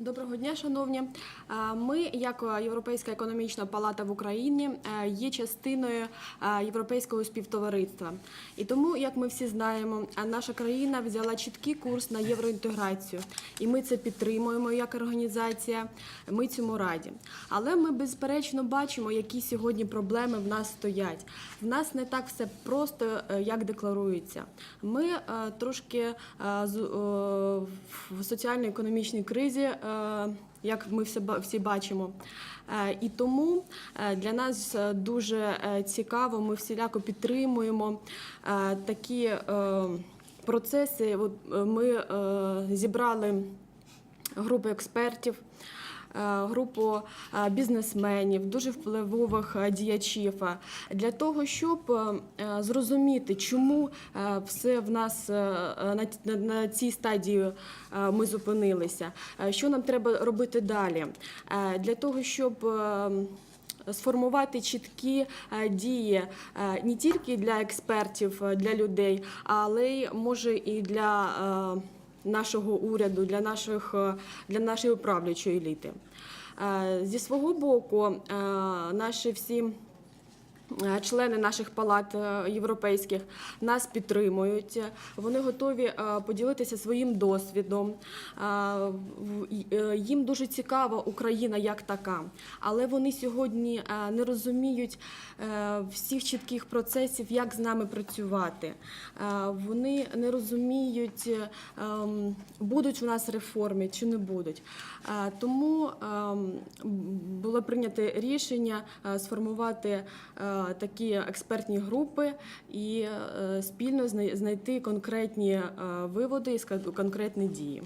Доброго дня, шановні. Е, Ми, як Європейська економічна палата в Україні, е, є частиною е, європейського співтовариства. І тому, як ми всі знаємо, е, наша країна взяла чіткий курс на євроінтеграцію, і ми це підтримуємо як організація. Ми цьому раді. Але ми безперечно бачимо, які сьогодні проблеми в нас стоять. В нас не так все просто, е, як декларується. Ми е, трошки е, е, в соціально-економічній кризі, е, як ми всі бачимо. Е, І тому е, для нас е, дуже е, цікаво, ми всіляко підтримуємо е, такі е, процеси. Е, Ми е, зібрали групи експертів. Е, Групу е, бізнесменів, дуже впливових е, діячів. Для того, щоб зрозуміти, чому все в нас на, цій стадії ми зупинилися, що нам треба робити далі, для того, щоб Сформувати чіткі дії не тільки для експертів, для людей, але й може і для нашого уряду, для наших е, для нашої управлячої еліти. Е, Зі свого боку, е, наші всі. Е, Члени наших палат е, європейських нас підтримують. Вони готові е, поділитися своїм досвідом. Їм дуже цікава Україна як така, але вони сьогодні не розуміють всіх чітких процесів, як з нами працювати. Вони не розуміють, ем, будуть у нас реформи чи не будуть. Тому ем, було прийнято рішення сформувати такі експертні групи і е, спільно знайти конкретні е, виводи і конкретні дії.